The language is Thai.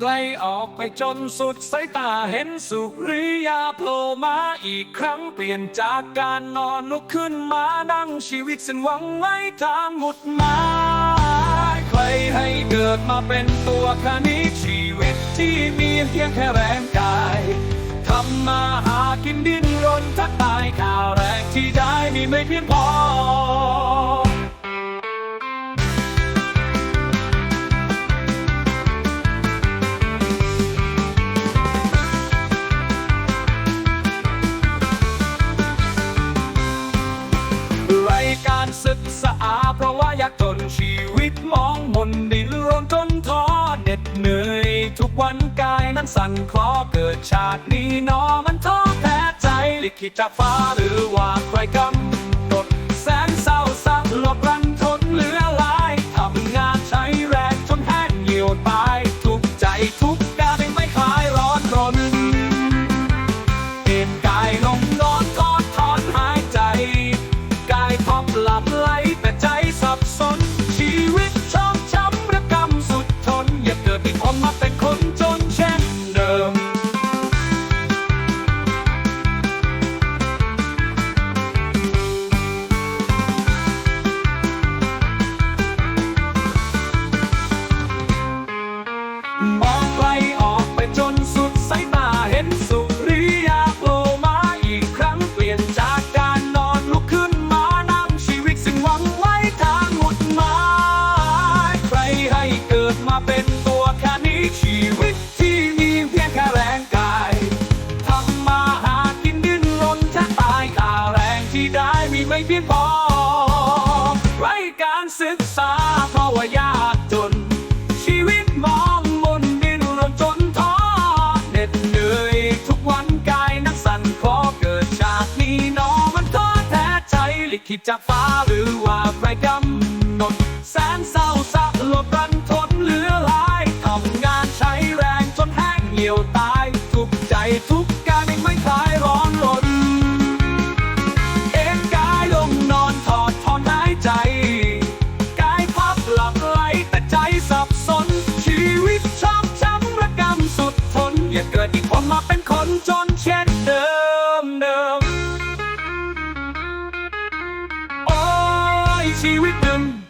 ไกลออกไปจนสุดสายตาเห็นสุริยาโผล่มาอีกครั้งเปลี่ยนจากการนอนลุกขึ้นมานั่งชีวิตสิ้นหวังไว้ทางหมุดหมายใครให้เกิดมาเป็นตัวคณิตชีวิตที่มีเพียงแค่แรงกายทำมาหากินดิ้นรนทักตายข่าวแรงที่ได้มีไม่เพียงพอ นั้นสั่นคลอเกิดชาตินี้นอมันท้อแท้ใจลิขิตจากฟ้าหรือว่าใครกำ ชีวิตที่มีเพียงแค่แรงกายทำมาหากินดิ้นรนแทบตายค่าแรงที่ได้มีไม่เพียงพอไร้การศึกษาเพราะว่ายากจน ชีวิตมองมนดินรนจนท้อเหน็ดเหนื่อยทุกวันกายนักสั่นขอเกิดจากนี้หนอมันท้อแท้ใจลิขิตจากฟ้าหรือว่าใครกำนัดแสนเศร้า she with them.